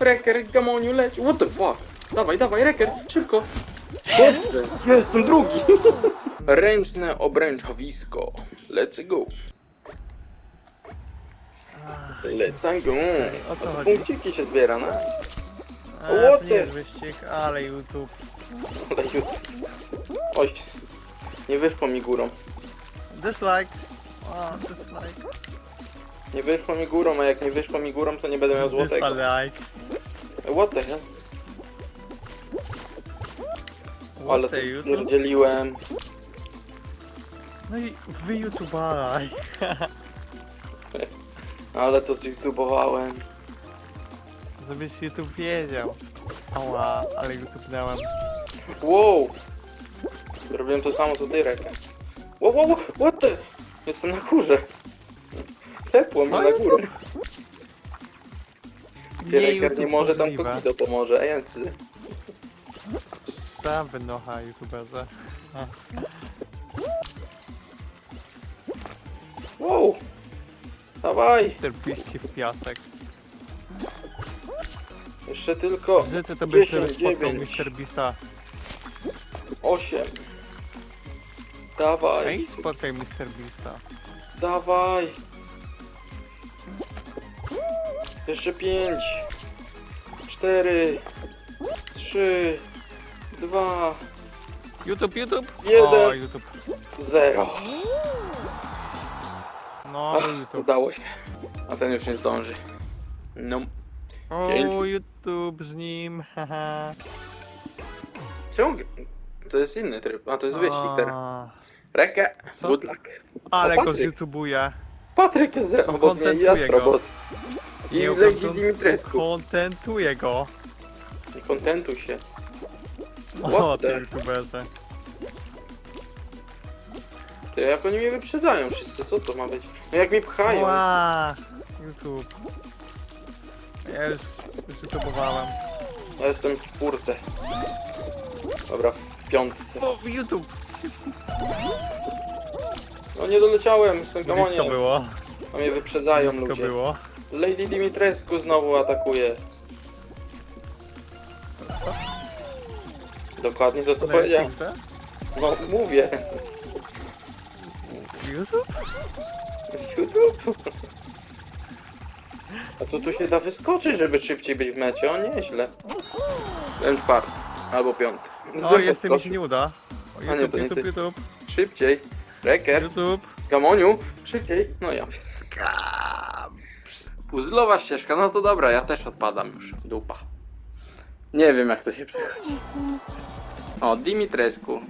Reker, gamoniu, leć. What the fuck? Dawaj, dawaj, reker, szybko. Jest, jestem drugi. Ręczne obręczowisko. Let's go. Let's go. Co A chodzi? Punkciki się zbiera, nice. A, What to nie the- jest wyścig, ale YouTube. Ale już... Oj, nie wyszło mi górą. Dislike. O, dislike. Nie wyszło mi górą, a jak nie wyszło mi górą, to nie będę miał złotego. Dislike. What the hell? Ale to YouTube? stwierdzieliłem. No i wy YouTuberaj. Ale to zyoutubowałem. Żebyś YouTube wiedział. Ała, ale YouTube dałem. Wow! Zrobiłem to samo co ty, Reker. Wow, wow, wow, what the? Jestem na górze. Tepło mnie na górę. Reker, nie może tam możliwe. Kokido pomoże. Jest. Sam wynocha YouTuberze. Wow! Dawaj! Mister piści w piasek. Jeszcze tylko Życzę to byś 10, spotkał 9. Mr. Beasta. 8. Dawaj, Ej, spotkaj Mr. Beasta. dawaj. Jeszcze 5. 4. 3. 2. YouTube, YouTube! Jeden. O, YouTube. 0. No, YouTube. Udało się. A ten już nie zdąży. No. O, Dzięki. YouTube z nim, haha. Czemu? To jest inny tryb. A to jest wyścig teraz. A, Co? good luck. Ale go Patryk. zyoutubuje. Patryk jest ze- obok mnie i Kontentuję Jastrobot. I Nie Legi kontent- Dimitrescu. Kontentuje go. Nie kontentuj się. O, What ty the- youtuberze. Ty, jak oni mnie wyprzedzają wszyscy, co to ma być? No jak mi pchają. Ła, YouTube. Ja już już youtubowałem. Ja jestem w czwórce. Dobra, w piątce. O, YouTube! No nie doleciałem, jestem Blisko było. A mnie wyprzedzają Blisko ludzie. było. Lady Dimitrescu znowu atakuje. Dokładnie to co Na powiedziałem. No mówię. YouTube? YouTube. A to tu się da wyskoczyć, żeby szybciej być w mecie. O, nieźle. Ten czwarty. Albo piąty. O, Zrób jeszcze mi się nie uda. O, A nie, YouTube, to nie YouTube, ty. YouTube, Szybciej. Reker. YouTube. Gamoniu. Szybciej. No ja. Uzlowa ścieżka. No to dobra, ja też odpadam już. Dupa. Nie wiem jak to się przechodzi. O, Dimitrescu.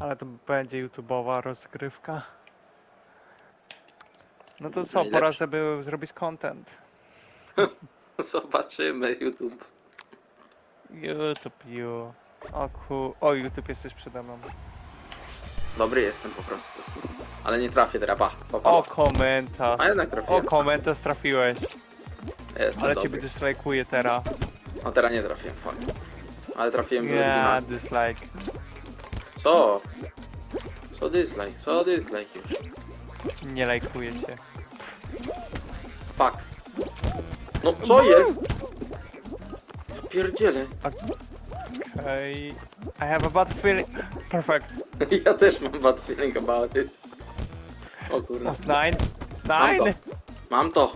Ale to będzie YouTubeowa rozgrywka. No to co, Najlepszy. pora, żeby zrobić content. Zobaczymy YouTube. YouTube, you. O ku... O, YouTube jesteś przede mną. Dobry jestem po prostu. Ale nie trafię pa. O, komentarz. A jednak O, trafiłem. komentarz trafiłeś. Jestem Ale dobry. ciebie dyslajkuję teraz. A teraz nie trafiłem, fuck. Ale trafiłem z dislike. Co? Co dislike? Co dislike już? Nie lajkuję cię. Fuck. No co jest? Ja pierdzielę. Okej. I have a bad feeling. Perfect. Ja też mam bad feeling about it. O kurwa. Nine. Mam to. Nine. Mam to.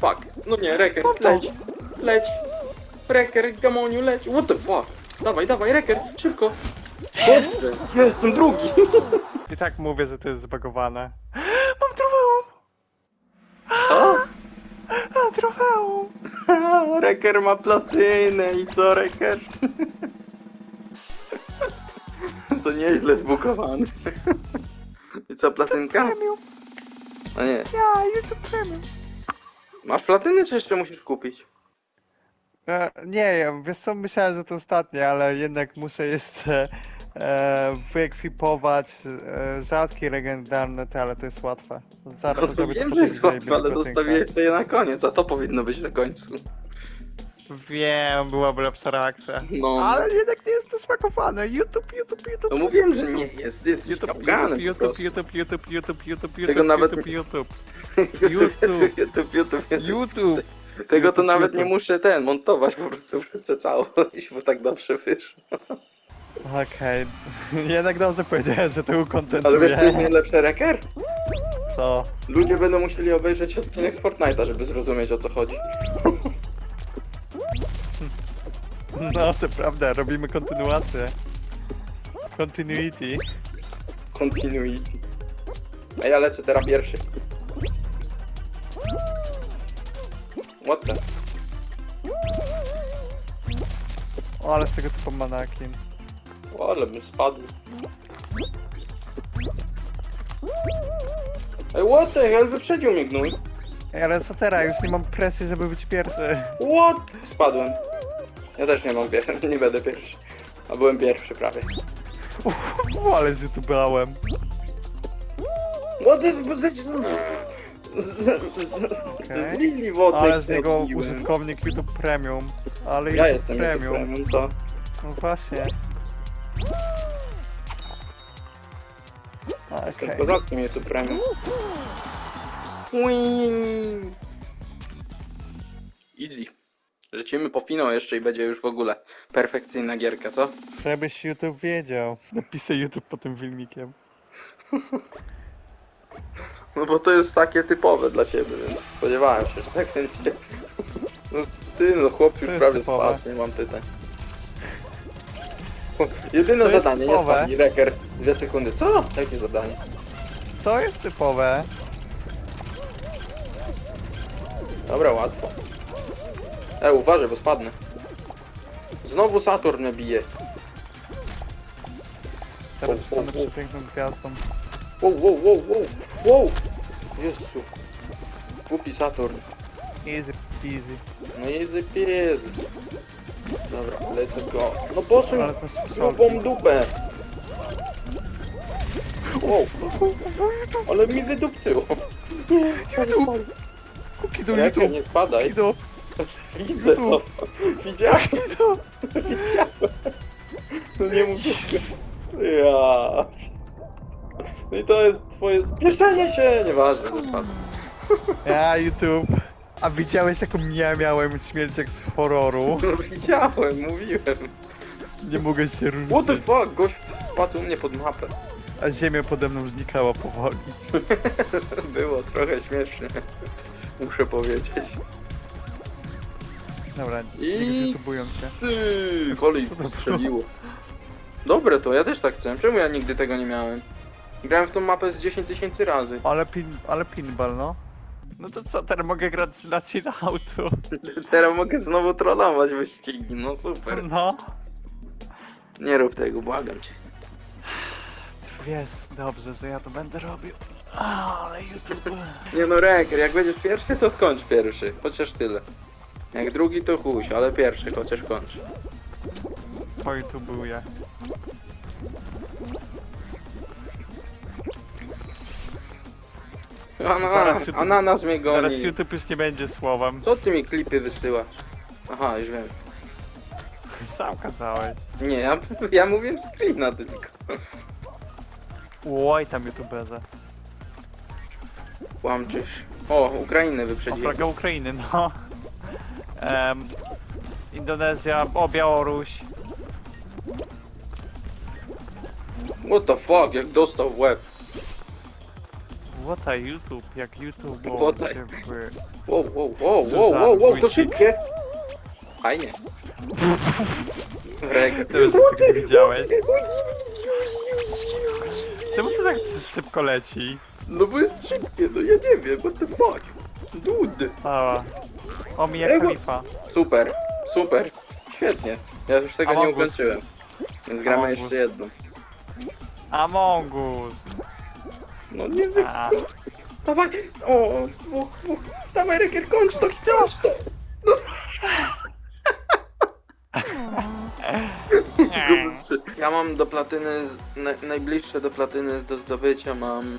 Fuck. No nie, Reker, Mam to. leć. Leć. Reker, gamoniu, leć. What the fuck? Dawaj, dawaj, Reker, szybko. Jest. Jestem drugi. I tak mówię, że to jest zbagowane. Mam trofeum! Co? A, trofeum! Reker ma platynę i co, Reker? To nieźle zbukowany. I co, platynka? Premium. A nie. Ja, YouTube Premium. Masz platyny, czy jeszcze musisz kupić? E, nie, ja- wiesz co, myślałem, że to ostatnie, ale jednak muszę jeszcze e, wyekwipować e, rzadkie, legendarne te, ale to jest łatwe. Zaraz No to zrobię wiem, po że tej jest łatwe, ale platynka. zostawiłeś sobie na koniec, a to powinno być na końcu. Wiem, byłaby lepsza reakcja. No. Ale jednak nie jest to smakowane. YouTube, YouTube, YouTube. No mówiłem, że nie jest, jest YouTube, YouTube, YouTube, prostu. YouTube, YouTube, YouTube, YouTube, Tego YouTube, nawet YouTube, nie- YouTube. YouTube, YouTube. YouTube, YouTube, YouTube. YouTube! Tego to YouTube, nawet nie YouTube. muszę ten montować, po prostu wrzucę całość, bo tak dobrze wyszło. Okej, jednak dobrze powiedziałem, że to Ale wiesz co jest najlepsze reker? Co? Ludzie będą musieli obejrzeć odcinek z Fortnite'a, żeby zrozumieć o co chodzi. No, to prawda, robimy kontynuację. Continuity. Continuity. A ja lecę teraz pierwszy. What the? O, ale z tego typu manakin. O, ale bym spadł. Ej, what the hell? Wyprzedził mnie gnój. Ej, ale co teraz? Już nie mam presji, żeby być pierwszy. What? Spadłem. Ja też nie mam pierwszy, nie będę pierwszy. A byłem pierwszy prawie. O, ale the... z- z- z- Okej. Z lili wodnej Ale z się niego odbiłem. użytkownik YouTube Premium. Ale Ja jestem YouTube Premium. premium, co? No właśnie. Jestem Okej. kozackim YouTube premium. Ui. Easy. Lecimy po finał jeszcze i będzie już w ogóle perfekcyjna gierka, co? Żebyś YouTube wiedział. Napisę YouTube pod tym filmikiem. No bo to jest takie typowe dla ciebie, więc spodziewałem się, że tak będzie. No ty, no chłop już jest prawie typowe. spadł, nie mam pytań. Jedyne To jest zadanie, nie typowe. spadnij, reker. Dwie sekundy. Co? Jakie zadanie? Co jest typowe? Dobra, łatwo. E, uważaj, bo spadnę. Znowu Saturn mnie bije. Teraz O, o, zostanę o. przepiękną gwiazdą. Wow, wow, wow, wow, wow! Jezu. Głupi Saturn. Easy peasy. No easy peasy. Dobra, lecę go. No posuń Ale to jest grubą dupę. Wow. Ale mi wydupcyło. Kuki do Jak YouTube. nie spadaj. Kuki do... Widzę to. Widziałem. Widziałem. No nie mów tego. Ja. No i to jest twoje spieszenie się. Nieważne, nie. Ja, YouTube. A widziałeś jaką ja miałem śmierć jak z horroru? No widziałem, mówiłem. Nie mogę się What the ruszyć. fuck? Gość wpadł u mnie pod mapę. A ziemia pode mną znikała powoli. Było trochę śmiesznie. Muszę powiedzieć. Dobra, I- YouTubują cię. Ty, kolej strzeliło. Dobre to, ja też tak chcę. Czemu ja nigdy tego nie miałem? Grałem w tą mapę z 10 tysięcy razy. Ale pin, ale pinball, no. No to co, teraz mogę grać na chill auto. Teraz mogę znowu trollować wyścigi, no super. No. Nie rób tego, błagam cię. Wiesz dobrze, że ja to będę robił. A, ale YouTube. Nie no, Reker, jak będziesz pierwszy, to skończ pierwszy. Chociaż tyle. Jak drugi, to chuj, ale pierwszy chociaż kończ. Po YouTubuję. Ana, Zaraz YouTube- ananas mnie goni. Zaraz YouTube już nie będzie słowem. Co ty mi klipy wysyłasz? Aha, już wiem. Sam kazałeś. Nie, ja, ja mówię screena tylko. Oj, tam YouTuberze. Łamczysz. O, Ukrainę wyprzedziłem. flaga Ukrainy, no. Em, Indonezja, o, Białoruś. What the fuck, jak dostał w łeb. What a YouTube, jak YouTube What a- się w... Wow, wow, wow, wow, wow, wow, to szybkie. Fajnie. Reker. To już tego widziałeś. Czemu to tak szybko leci? No bo jest szybkie, no ja nie wiem, what the fuck. Dude. Ała. O, Mia Ej, bo- Khalifa. Super, super. Świetnie. Ja już tego nie Among Us. ukończyłem. Więc gramy Among Us. jeszcze jedną. Among Us. No nie wiem. A. Dawaj! O, dwóch, dwóch. Dawaj, Reker, kończ to, kończ to! Ja mam do platyny, z, na, najbliższe do platyny do zdobycia mam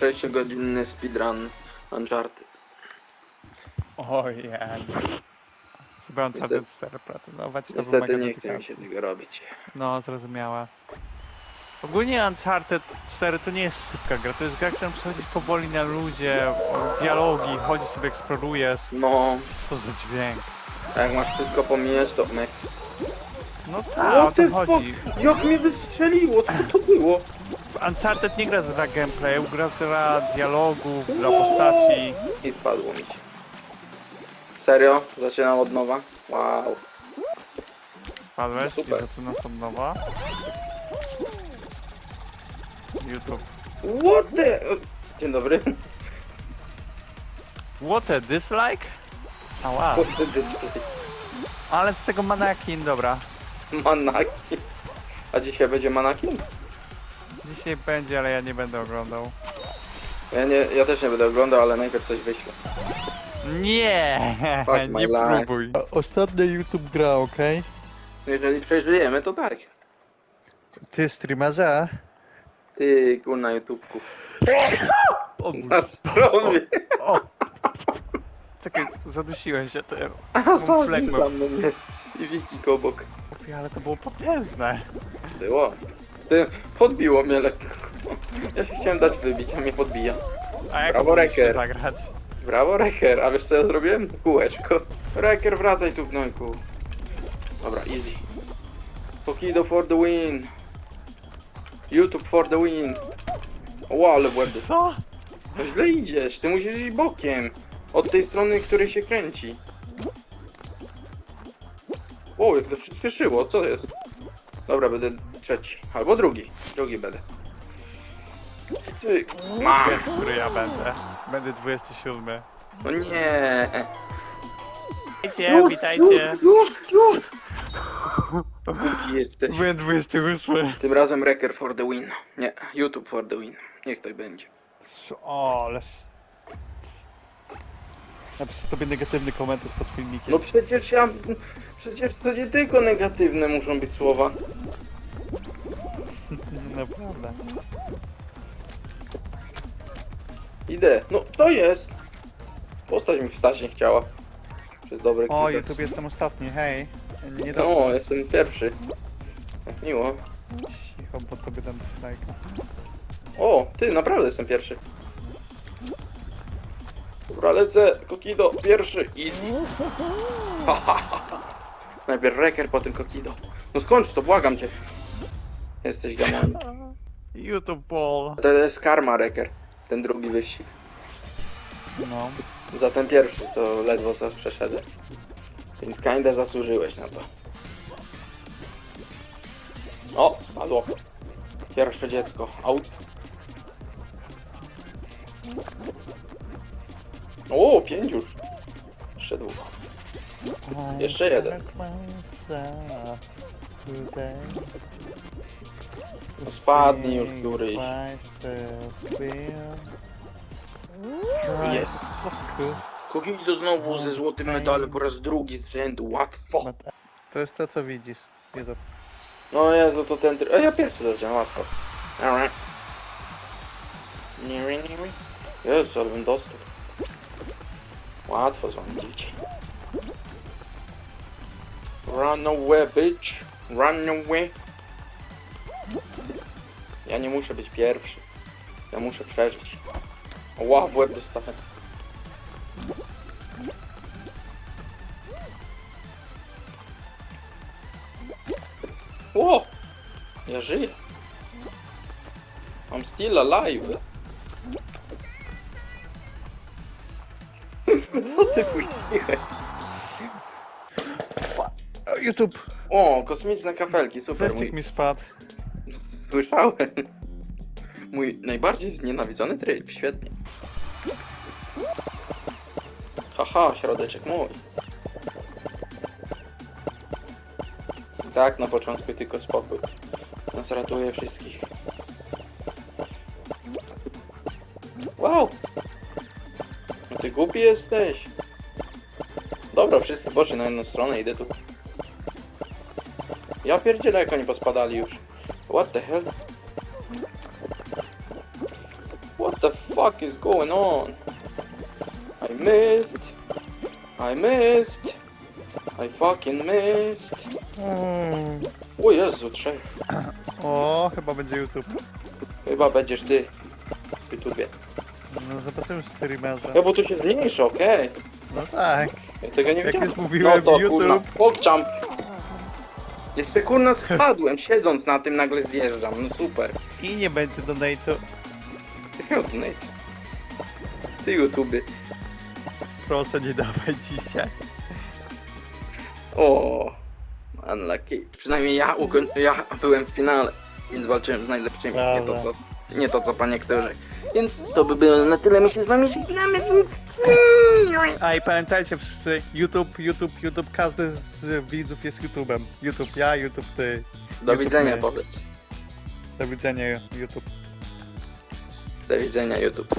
6-godzinny speedrun Uncharted. On trzeba Niestety- 4 platynować. to Niestety mega nie chce mi się tego robić. No, zrozumiałe. Ogólnie Uncharted 4 to nie jest szybka gra, to jest gra, którą przechodzisz powoli na ludzie, dialogi, chodzisz sobie, eksplorujesz, No, co za dźwięk. jak masz wszystko pomijać, to mech. No tak, o What the to chodzi. fuck? Jak mnie wystrzeliło? Co to było? Uncharted nie gra dla gameplayu, gra dla dialogów, dla postaci. I spadło mi cię. Serio? Zaczynam od nowa? Wow. Padłeś i Super. zaczynasz od nowa. YouTube. What the... Dzień dobry. What a dislike? Ała, What the dislike? ale z tego manakin, dobra. Manaki. A dzisiaj będzie manakin? Dzisiaj będzie, ale ja nie będę oglądał. Ja, nie, ja też nie będę oglądał, ale najpierw coś wyślę. Nie, Fuck my nie life. próbuj. Ostatnio YouTube gra, okej? Jeżeli przeżyjemy, to tak. Ty streamerze? Ty, kurna YouTubeku. O, Na stronie. o. Czekaj, zadusiłem się tym. Assassin flegmą. za mną jest. I Wiki obok. Ale to było potężne. Było. Ty, podbiło mnie lekko. Ja się chciałem dać wybić, a mnie podbija. A jak Brawo, Reker. zagrać? Brawo, Reker. A wiesz co ja zrobiłem? Kółeczko. Reker, wracaj tu, gnojku. Dobra, easy. Pokido for the win. YouTube for the win. O, ale łeb. Co? No źle idziesz, ty musisz iść bokiem. Od tej strony, której się kręci. O, jak to przyspieszyło, co jest? Dobra, będę trzeci. Albo drugi. Drugi będę. Ty, mam. Który ja będę. Będę 27. No nie. Witajcie, witajcie. już, już. Głupi jesteś. Byłem 28. Tym razem Reker for the win. Nie, YouTube for the win. Niech tak będzie. O, ale... Napiszę tobie negatywny komentarz pod filmikiem. No przecież ja... Przecież to nie tylko negatywne muszą być słowa. Naprawdę. Idę. No, to jest. Postać mi wstać nie chciała. Przez dobre O, kilka YouTube jestem ostatni, hej. Nie No, jestem pierwszy. Jak Miło. Cicho, bo tobie dam dislike'a. O, ty, naprawdę jestem pierwszy. Dobra, lecę. Kokido, pierwszy. Easy. Ha, ha, ha, ha. Najpierw Reker, potem Kokido. No skończ to, błagam cię. Jesteś gamon. YouTube ball. To jest karma, Reker. Ten drugi wyścig. No. Za ten pierwszy, co ledwo co przeszedłem. Więc kinda zasłużyłeś na to. O, spadło. Pierwsze dziecko. Out. O, pięć już. Jeszcze dwóch. Jeszcze jeden. No spadnij już któryś. Jest. Kokido znowu ze złotym medalem po raz drugi z rzędu. Łatwo. To jest to, co widzisz. YouTube. No Jezu, to ten... try- A ja pierwszy zacząłem, łatwo. Alright. Nie, nie, nie. Jezu, ale bym dostał. Łatwo z wami dzieci. Run away, bitch. Run away. Ja nie muszę być pierwszy. Ja muszę przeżyć. Ła, w łeb dostałem. Ło! Ja żyję. I'm still alive. Co ty puściłeś? YouTube! O, kosmiczne kafelki, super. Mój... mi spadł. Słyszałem. Mój najbardziej znienawidzony tryb, świetnie. Haha, środeczek mój. Tak, na początku tylko spokój. Nas ratuje wszystkich. Wow! No ty głupi jesteś. Dobra, wszyscy poszli na jedną stronę, idę tu. Ja pierdzielę jak oni pospadali już. What the hell? What the fuck is going on? I missed. I missed. I fucking missed. Mm. O Jezu, trzech. O, chyba będzie YouTube. Chyba będziesz ty w YouTubie. No zobaczymy w streamerze. No bo tu się zmniejszy, okej. No tak. Ja tego nie Jak już mówiłem, no to YouTube. kurna. Jeszcze kurna spadłem, siedząc na tym nagle zjeżdżam, no super. I nie będzie donate'u. Ty, Ty YouTuby. Proszę nie dawaj dzisiaj. O, unlucky. Przynajmniej ja, ukoń... ja byłem w finale, więc walczyłem z najlepszymi, nie to, co, nie to co po niektórych. Więc to by było na tyle, my się z wami żegnamy, więc... A i pamiętajcie wszyscy, YouTube, YouTube, YouTube, każdy z widzów jest YouTube'em. YouTube ja, YouTube ty. Do widzenia my. powiedz. Do widzenia YouTube. Do widzenia YouTube.